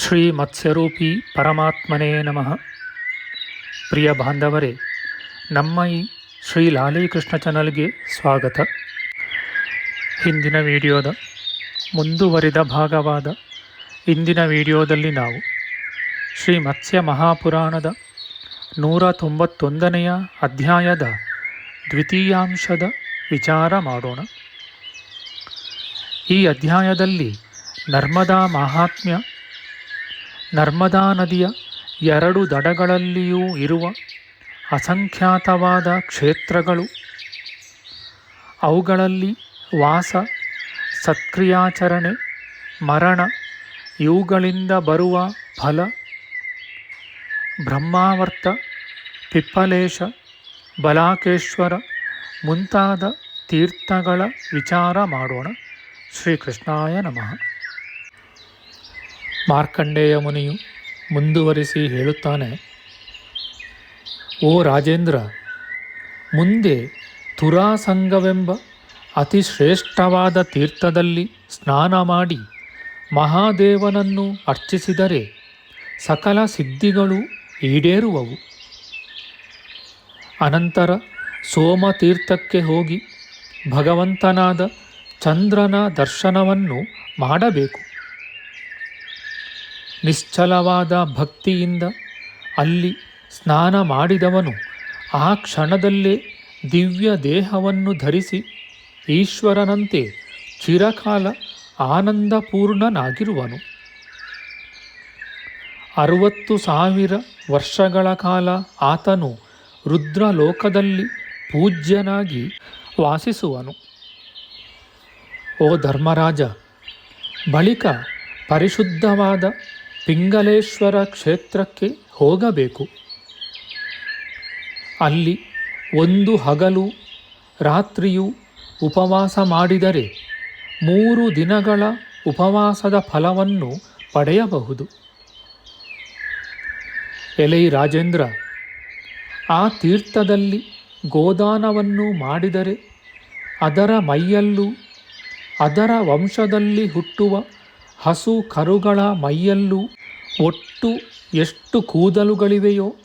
ಶ್ರೀ ಮತ್ಸ್ಯರೂಪಿ ಪರಮಾತ್ಮನೇ ನಮಃ. ಪ್ರಿಯ ಬಾಂಧವರೇ, ನಮ್ಮ ಈ ಶ್ರೀ ಲಾಲೀಕೃಷ್ಣ ಚಾನಲ್ಗೆ ಸ್ವಾಗತ. ಹಿಂದಿನ ವಿಡಿಯೋದ ಮುಂದುವರಿದ ಭಾಗವಾದ ಇಂದಿನ ವಿಡಿಯೋದಲ್ಲಿ ನಾವು ಶ್ರೀ ಮತ್ಸ್ಯ ಮಹಾಪುರಾಣದ ನೂರ ತೊಂಬತ್ತೊಂದನೆಯ ಅಧ್ಯಾಯದ ದ್ವಿತೀಯಾಂಶದ ವಿಚಾರ ಮಾಡೋಣ. ಈ ಅಧ್ಯಾಯದಲ್ಲಿ ನರ್ಮದಾ ಮಹಾತ್ಮ್ಯ ನರ್ಮದಾ ನದಿಯ ಎರಡು ದಡಗಳಲ್ಲಿಯೂ ಇರುವ ಅಸಂಖ್ಯಾತವಾದ ಕ್ಷೇತ್ರಗಳು. ಅವುಗಳಲ್ಲಿ ವಾಸ, ಸತ್ಕ್ರಿಯಾಚರಣೆ, ಮರಣ, ಇವುಗಳಿಂದ ಬರುವ ಫಲ, ಬ್ರಹ್ಮಾವರ್ತ ಪಿಪ್ಪಲೇಶ ಬಲಾಕೇಶ್ವರ ಮುಂತಾದ ತೀರ್ಥಗಳ ವಿಚಾರ ಮಾಡೋಣ. ಶ್ರೀಕೃಷ್ಣಾಯ ನಮಃ. ಮಾರ್ಕಂಡೇಯ ಮುನಿಯು ಮುಂದುವರಿಸಿ ಹೇಳುತ್ತಾನೆ, ಓ ರಾಜೇಂದ್ರ, ಮುಂದೆ ತುರಾಸಂಗವೆಂಬ ಅತಿ ಶ್ರೇಷ್ಠವಾದ ತೀರ್ಥದಲ್ಲಿ ಸ್ನಾನ ಮಾಡಿ ಮಹಾದೇವನನ್ನು ಅರ್ಚಿಸಿದರೆ ಸಕಲ ಸಿದ್ಧಿಗಳು ಈಡೇರುವವು. ಅನಂತರ ಸೋಮತೀರ್ಥಕ್ಕೆ ಹೋಗಿ ಭಗವಂತನಾದ ಚಂದ್ರನ ದರ್ಶನವನ್ನು ಮಾಡಬೇಕು. ನಿಶ್ಚಲವಾದ ಭಕ್ತಿಯಿಂದ ಅಲ್ಲಿ ಸ್ನಾನ ಮಾಡಿದವನು ಆ ಕ್ಷಣದಲ್ಲೇ ದಿವ್ಯ ದೇಹವನ್ನು ಧರಿಸಿ ಈಶ್ವರನಂತೆ ಚಿರಕಾಲ ಆನಂದಪೂರ್ಣನಾಗಿರುವನು. ಅರುವತ್ತು ಸಾವಿರ ವರ್ಷಗಳ ಕಾಲ ಆತನು ರುದ್ರಲೋಕದಲ್ಲಿ ಪೂಜ್ಯನಾಗಿ ವಾಸಿಸುವನು. ಓ ಧರ್ಮರಾಜ, ಬಳಿಕ ಪರಿಶುದ್ಧವಾದ ಪಿಂಗಲೇಶ್ವರ ಕ್ಷೇತ್ರಕ್ಕೆ ಹೋಗಬೇಕು. ಅಲ್ಲಿ ಒಂದು ಹಗಲು, ರಾತ್ರಿಯು ಉಪವಾಸ ಮಾಡಿದರೆ ಮೂರು ದಿನಗಳ ಉಪವಾಸದ ಫಲವನ್ನು ಪಡೆಯಬಹುದು. ಎಲೈ ರಾಜೇಂದ್ರ, ಆ ತೀರ್ಥದಲ್ಲಿ ಗೋದಾನವನ್ನು ಮಾಡಿದರೆ ಅದರ ಮೈಯಲ್ಲೂ ಅದರ ವಂಶದಲ್ಲಿ ಹುಟ್ಟುವ ಹಸು ಕರುಗಳ ಮೈಯಲ್ಲೂ ಒಟ್ಟು ಎಷ್ಟು ಕೂದಲುಗಳಿವೆಯೋ,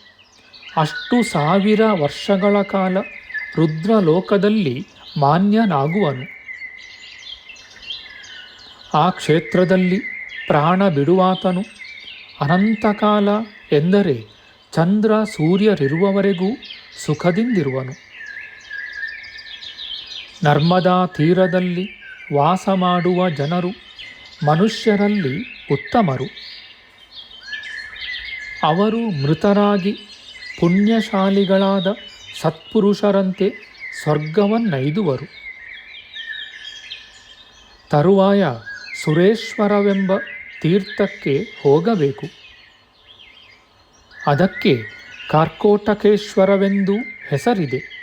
ಅಷ್ಟು ಸಾವಿರ ವರ್ಷಗಳ ಕಾಲ ರುದ್ರಲೋಕದಲ್ಲಿ ಮಾನ್ಯನಾಗುವನು. ಆ ಕ್ಷೇತ್ರದಲ್ಲಿ ಪ್ರಾಣ ಬಿಡುವಾತನು. ಅನಂತಕಾಲ ಎಂದರೆ ಚಂದ್ರ ಸೂರ್ಯರಿರುವವರೆಗೂ ಸುಖದಿಂದಿರುವನು. ನರ್ಮದಾ ತೀರದಲ್ಲಿ ವಾಸ ಮಾಡುವ ಜನರು ಮನುಷ್ಯರಲ್ಲಿ ಉತ್ತಮರು. ಅವರು ಮೃತರಾಗಿ ಪುಣ್ಯಶಾಲಿಗಳಾದ ಸತ್ಪುರುಷರಂತೆ ಸ್ವರ್ಗವನ್ನೈದುವರು. ತರುವಾಯ ಸುರೇಶ್ವರವೆಂಬ ತೀರ್ಥಕ್ಕೆ ಹೋಗಬೇಕು. ಅದಕ್ಕೆ ಕಾರ್ಕೋಟಕೇಶ್ವರವೆಂದು ಹೆಸರಿದೆ.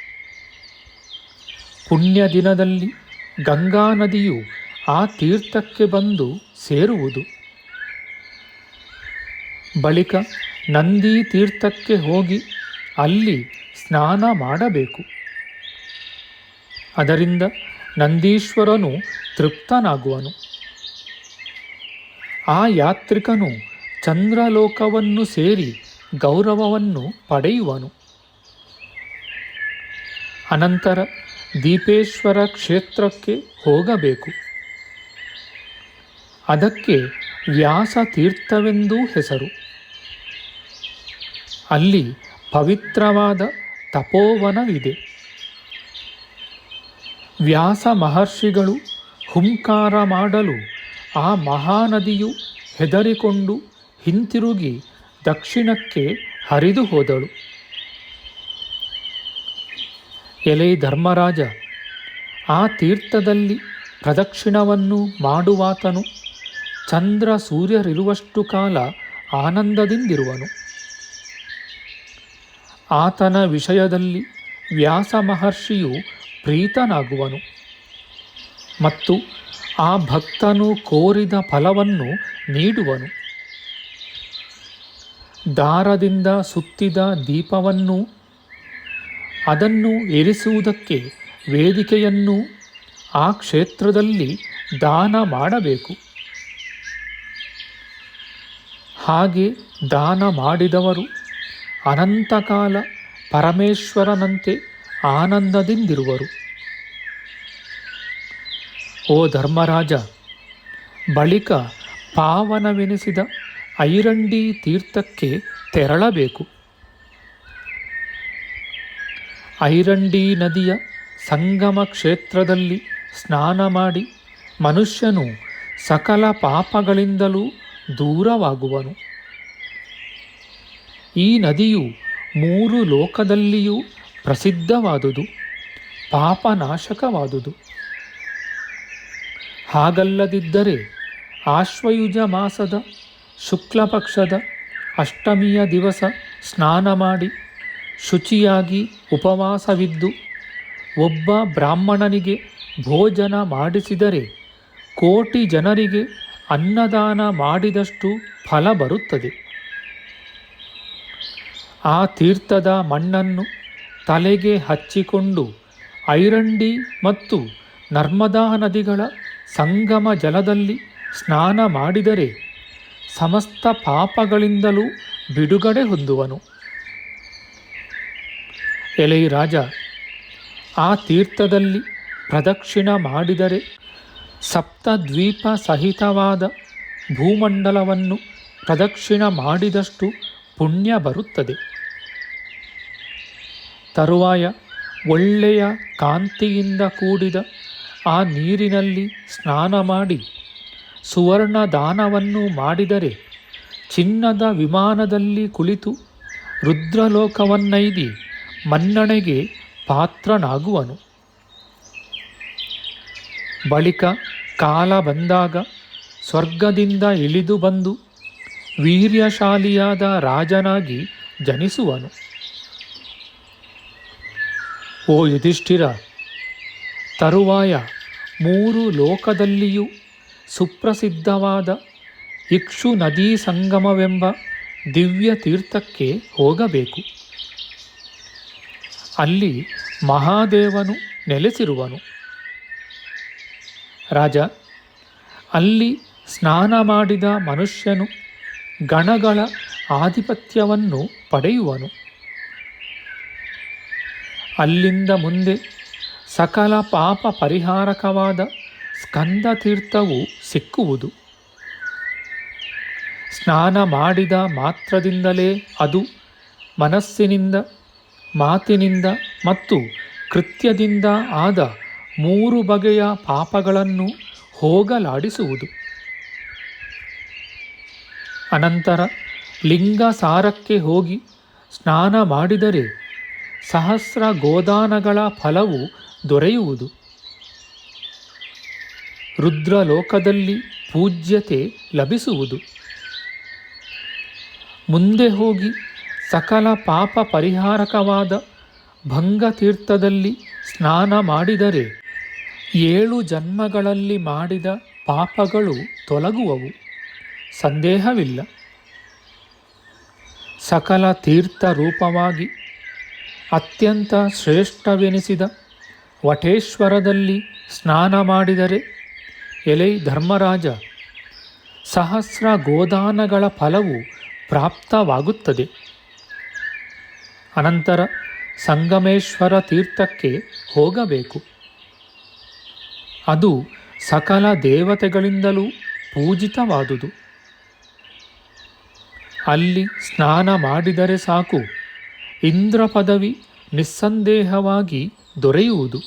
ಪುಣ್ಯ ದಿನದಲ್ಲಿ ಗಂಗಾ ನದಿಯು ಆ ತೀರ್ಥಕ್ಕೆ ಬಂದು ಸೇರುವುದು. ಬಳಿಕ ನಂದಿ ತೀರ್ಥಕ್ಕೆ ಹೋಗಿ ಅಲ್ಲಿ ಸ್ನಾನ ಮಾಡಬೇಕು. ಅದರಿಂದ ನಂದೀಶ್ವರನು ತೃಪ್ತನಾಗುವನು. ಆ ಯಾತ್ರಿಕನು ಚಂದ್ರಲೋಕವನ್ನು ಸೇರಿ ಗೌರವವನ್ನು ಪಡೆಯುವನು. ಅನಂತರ ದೀಪೇಶ್ವರ ಕ್ಷೇತ್ರಕ್ಕೆ ಹೋಗಬೇಕು. ಅದಕ್ಕೆ ವ್ಯಾಸ ತೀರ್ಥವೆಂದೂ ಹೆಸರು. ಅಲ್ಲಿ ಪವಿತ್ರವಾದ ತಪೋವನವಿದೆ. ವ್ಯಾಸ ಮಹರ್ಷಿಗಳು ಹುಂಕಾರ ಮಾಡಲು ಆ ಮಹಾನದಿಯು ಹೆದರಿಕೊಂಡು ಹಿಂತಿರುಗಿ ದಕ್ಷಿಣಕ್ಕೆ ಹರಿದು ಹೋದಳು. ಎಲೆ ಧರ್ಮರಾಜ ಆ ತೀರ್ಥದಲ್ಲಿ ಪ್ರದಕ್ಷಿಣವನ್ನು ಮಾಡುವಾತನು. ಚಂದ್ರ ಸೂರ್ಯರಿರುವಷ್ಟು ಕಾಲ ಆನಂದದಿಂದಿರುವನು. ಆತನ ವಿಷಯದಲ್ಲಿ ವ್ಯಾಸ ಮಹರ್ಷಿಯು ಪ್ರೀತನಾಗುವನು ಮತ್ತು ಆ ಭಕ್ತನು ಕೋರಿದ ಫಲವನ್ನು ನೀಡುವನು. ದಾರದಿಂದ ಸುತ್ತಿದ ದೀಪವನ್ನು, ಅದನ್ನು ಇರಿಸುವುದಕ್ಕೆ ವೇದಿಕೆಯನ್ನು ಆ ಕ್ಷೇತ್ರದಲ್ಲಿ ದಾನ ಮಾಡಬೇಕು. ಹಾಗೆ ದಾನ ಮಾಡಿದವರು ಅನಂತಕಾಲ ಪರಮೇಶ್ವರನಂತೆ ಆನಂದದಿಂದಿರುವರು. ಓ ಧರ್ಮರಾಜ, ಬಳಿಕ ಪಾವನವೆನಿಸಿದ ಐರಂಡಿ ತೀರ್ಥಕ್ಕೆ ತೆರಳಬೇಕು. ಐರಂಡಿ ನದಿಯ ಸಂಗಮ ಕ್ಷೇತ್ರದಲ್ಲಿ ಸ್ನಾನ ಮಾಡಿ ಮನುಷ್ಯನು ಸಕಲ ಪಾಪಗಳಿಂದಲೂ ದೂರವಾಗುವನು. ಈ ನದಿಯು ಮೂರು ಲೋಕದಲ್ಲಿಯೂ ಪ್ರಸಿದ್ಧವಾದುದು, ಪಾಪನಾಶಕವಾದುದು. ಹಾಗಲ್ಲದಿದ್ದರೆ ಆಶ್ವಯುಜ ಮಾಸದ, ಶುಕ್ಲಪಕ್ಷದ ಅಷ್ಟಮಿಯ ದಿವಸ ಸ್ನಾನ ಮಾಡಿ ಶುಚಿಯಾಗಿ ಉಪವಾಸವಿದ್ದು, ಒಬ್ಬ ಬ್ರಾಹ್ಮಣನಿಗೆ ಭೋಜನ ಮಾಡಿಸಿದರೆ ಕೋಟಿ ಜನರಿಗೆ ಅನ್ನದಾನ ಮಾಡಿದಷ್ಟು ಫಲ ಬರುತ್ತದೆ. ಆ ತೀರ್ಥದ ಮಣ್ಣನ್ನು ತಲೆಗೆ ಹಚ್ಚಿಕೊಂಡು ಐರಂಡಿ ಮತ್ತು ನರ್ಮದಾ ನದಿಗಳ ಸಂಗಮ ಜಲದಲ್ಲಿ ಸ್ನಾನ ಮಾಡಿದರೆ ಸಮಸ್ತ ಪಾಪಗಳಿಂದಲೂ ಬಿಡುಗಡೆ ಹೊಂದುವನು. ಎಲೈ ರಾಜ, ಆ ತೀರ್ಥದಲ್ಲಿ ಪ್ರದಕ್ಷಿಣ ಮಾಡಿದರೆ ಸಪ್ತದ್ವೀಪ ಸಹಿತವಾದ ಭೂಮಂಡಲವನ್ನು ಪ್ರದಕ್ಷಿಣ ಮಾಡಿದಷ್ಟು ಪುಣ್ಯ ಬರುತ್ತದೆ. ತರುವಾಯ ಒಳ್ಳೆಯ ಕಾಂತಿಯಿಂದ ಕೂಡಿದ ಆ ನೀರಿನಲ್ಲಿ ಸ್ನಾನ ಮಾಡಿ ಸುವರ್ಣ ದಾನವನ್ನು ಮಾಡಿದರೆ ಚಿನ್ನದ ವಿಮಾನದಲ್ಲಿ ಕುಳಿತು ರುದ್ರಲೋಕವನ್ನೈದಿ ಮನ್ನಣೆಗೆ ಪಾತ್ರನಾಗುವನು. ಬಳಿಕ ಕಾಲ ಬಂದಾಗ ಸ್ವರ್ಗದಿಂದ ಇಳಿದು ಬಂದು ವೀರ್ಯಶಾಲಿಯಾದ ರಾಜನಾಗಿ ಜನಿಸುವನು. ಓ ಯುಧಿಷ್ಠಿರ, ತರುವಾಯ ಮೂರು ಲೋಕದಲ್ಲಿಯೂ ಸುಪ್ರಸಿದ್ಧವಾದ ಇಕ್ಷು ನದೀ ಸಂಗಮವೆಂಬ ದಿವ್ಯ ತೀರ್ಥಕ್ಕೆ ಹೋಗಬೇಕು. ಅಲ್ಲಿ ಮಹಾದೇವನು ನೆಲೆಸಿರುವನು. ರಾಜ, ಅಲ್ಲಿ ಸ್ನಾನ ಮಾಡಿದ ಮನುಷ್ಯನು ಗಣಗಳ ಆಧಿಪತ್ಯವನ್ನು ಪಡೆಯುವನು. ಅಲ್ಲಿಂದ ಮುಂದೆ ಸಕಲ ಪಾಪ ಪರಿಹಾರಕವಾದ ಸ್ಕಂದ ತೀರ್ಥವು ಸಿಕ್ಕುವುದು. ಸ್ನಾನ ಮಾಡಿದ ಮಾತ್ರದಿಂದಲೇ ಅದು ಮನಸ್ಸಿನಿಂದ, ಮಾತಿನಿಂದ ಮತ್ತು ಕೃತ್ಯದಿಂದ ಆದ ಮೂರು ಬಗೆಯ ಪಾಪಗಳನ್ನು ಹೋಗಲಾಡಿಸುವುದು. ಅನಂತರ ಲಿಂಗ ಸಾರಕ್ಕೆ ಹೋಗಿ ಸ್ನಾನ ಮಾಡಿದರೆ ಸಹಸ್ರ ಗೋದಾನಗಳ ಫಲವು ದೊರೆಯುವುದು. ರುದ್ರಲೋಕದಲ್ಲಿ ಪೂಜ್ಯತೆ ಲಭಿಸುವುದು. ಮುಂದೆ ಹೋಗಿ ಸಕಲ ಪಾಪ ಪರಿಹಾರಕವಾದ ಭಂಗತೀರ್ಥದಲ್ಲಿ ಸ್ನಾನ ಮಾಡಿದರೆ ಏಳು ಜನ್ಮಗಳಲ್ಲಿ ಮಾಡಿದ ಪಾಪಗಳು ತೊಲಗುವವು. ಸಂದೇಹವಿಲ್ಲ. ಸಕಲ ತೀರ್ಥ ರೂಪವಾಗಿ ಅತ್ಯಂತ ಶ್ರೇಷ್ಠವೆನಿಸಿದ ವಟೇಶ್ವರದಲ್ಲಿ ಸ್ನಾನ ಮಾಡಿದರೆ ಎಲೈ ಧರ್ಮರಾಜ ಸಹಸ್ರ ಗೋದಾನಗಳ ಫಲವು ಪ್ರಾಪ್ತವಾಗುತ್ತದೆ. ಅನಂತರ ಸಂಗಮೇಶ್ವರ ತೀರ್ಥಕ್ಕೆ ಹೋಗಬೇಕು. ಅದು ಸಕಲ ದೇವತೆಗಳಿಂದಲೂ ಪೂಜಿತವಾದುದು. ಅಲ್ಲಿ ಸ್ನಾನ ಮಾಡಿದರೆ ಸಾಕು ಇಂದ್ರ ಪದವಿ ನಿಸ್ಸಂದೇಹವಾಗಿ ದೊರೆಯುವುದು.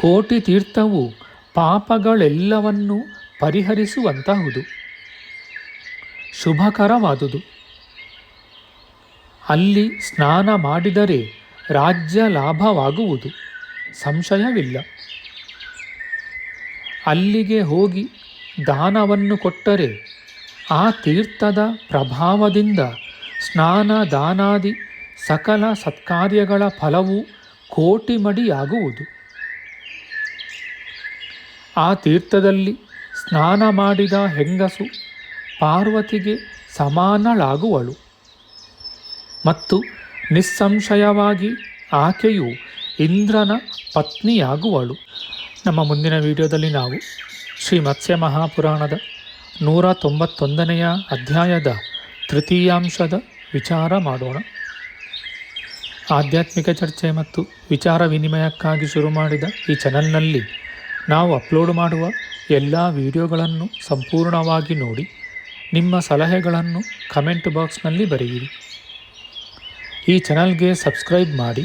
ಕೋಟಿ ತೀರ್ಥವು ಪಾಪಗಳೆಲ್ಲವನ್ನೂ ಪರಿಹರಿಸುವಂತಹುದು. ಶುಭಕರವಾದುದು. ಅಲ್ಲಿ ಸ್ನಾನ ಮಾಡಿದರೆ ರಾಜ್ಯ ಲಾಭವಾಗುವುದು. ಸಂಶಯವಿಲ್ಲ. ಅಲ್ಲಿಗೆ ಹೋಗಿ ದಾನವನ್ನು ಕೊಟ್ಟರೆ ಆ ತೀರ್ಥದ ಪ್ರಭಾವದಿಂದ ಸ್ನಾನ ದಾನಾದಿ ಸಕಲ ಸತ್ಕಾರ್ಯಗಳ ಫಲವು ಕೋಟಿ ಮಡಿಯಾಗುವುದು ಆ ತೀರ್ಥದಲ್ಲಿ ಸ್ನಾನ ಮಾಡಿದ ಹೆಂಗಸು ಪಾರ್ವತಿಗೆ ಸಮಾನಳಾಗುವಳು. ಮತ್ತು ನಿಸ್ಸಂಶಯವಾಗಿ ಆಕೆಯು ಇಂದ್ರನ ಪತ್ನಿಯಾಗುವಳು. ನಮ್ಮ ಮುಂದಿನ ವಿಡಿಯೋದಲ್ಲಿ ನಾವು ಶ್ರೀ ಮತ್ಸ್ಯ ಮಹಾಪುರಾಣದ ನೂರ ತೊಂಬತ್ತೊಂದನೆಯ ಅಧ್ಯಾಯದ ತೃತೀಯಾಂಶದ ವಿಚಾರ ಮಾಡೋಣ. ಆಧ್ಯಾತ್ಮಿಕ ಚರ್ಚೆ ಮತ್ತು ವಿಚಾರ ವಿನಿಮಯಕ್ಕಾಗಿ ಶುರು ಮಾಡಿದ ಈ ಚಾನಲ್ನಲ್ಲಿ ನಾವು ಅಪ್ಲೋಡ್ ಮಾಡುವ ಎಲ್ಲ ವಿಡಿಯೋಗಳನ್ನು ಸಂಪೂರ್ಣವಾಗಿ ನೋಡಿ, ನಿಮ್ಮ ಸಲಹೆಗಳನ್ನು ಕಮೆಂಟ್ ಬಾಕ್ಸ್ನಲ್ಲಿ ಬರೆಯಿರಿ. ಈ ಚಾನಲ್ಗೆ ಸಬ್ಸ್ಕ್ರೈಬ್ ಮಾಡಿ